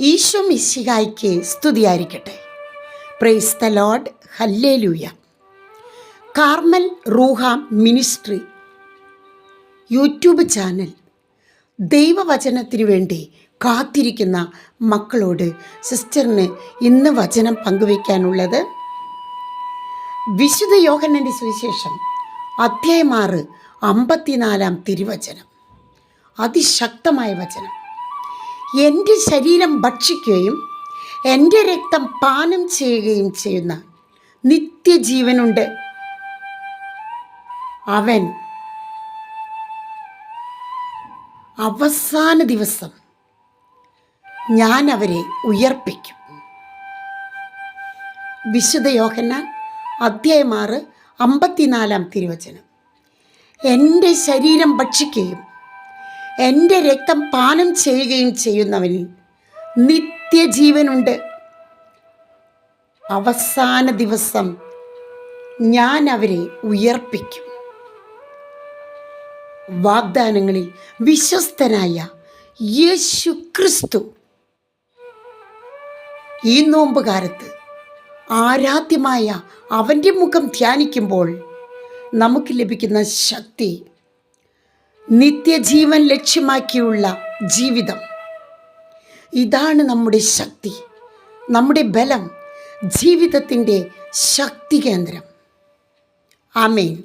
ഈശോ മിശിഹായ്ക്ക് സ്തുതിയായിരിക്കട്ടെ. Praise the Lord hallelujah Carmel റൂഹാം ministry YouTube channel ദൈവവചനത്തിനു വേണ്ടി കാത്തിരിക്കുന്ന മക്കളോട് സിസ്റ്ററിന് ഇന്ന് വചനം പങ്കുവയ്ക്കാനുള്ളത് വിശുദ്ധ യോഹനന്റെ സുവിശേഷം അധ്യായമാറ് അമ്പത്തിനാലാം തിരുവചനം. അതിശക്തമായ വചനം. എന്റെ ശരീരം ഭക്ഷിക്കുകയും എന്റെ രക്തം പാനം ചെയ്യുകയും ചെയ്യുന്ന നിത്യജീവനുണ്ട്. അവൻ അവസാന ദിവസം ഞാൻ അവരെ ഉയർപ്പിക്കും. വിശുദ്ധ യോഹന്നാൻ അധ്യായമാറ് അമ്പത്തിനാലാം തിരുവചനം. എന്റെ ശരീരം ഭക്ഷിക്കുകയും എന്റെ രക്തം പാനം ചെയ്യുകയും ചെയ്യുന്നവനിൽ നിത്യജീവനുണ്ട്. അവസാന ദിവസം ഞാൻ അവരെ ഉയർപ്പിക്കും. വാഗ്ദാനങ്ങളിൽ വിശ്വസ്തനായ യേശു ക്രിസ്തു ഈ നോമ്പുകാലത്ത് ആരാധ്യമായ അവന്റെ മുഖം ധ്യാനിക്കുമ്പോൾ നമുക്ക് ലഭിക്കുന്ന ശക്തി നിത്യജീവൻ ലക്ഷ്യമാക്കിയുള്ള ജീവിതം. ഇതാണ് നമ്മുടെ ശക്തി. നമ്മുടെ ബലം. ജീവിതത്തിന്റെ ശക്തി കേന്ദ്രം. ആമേൻ.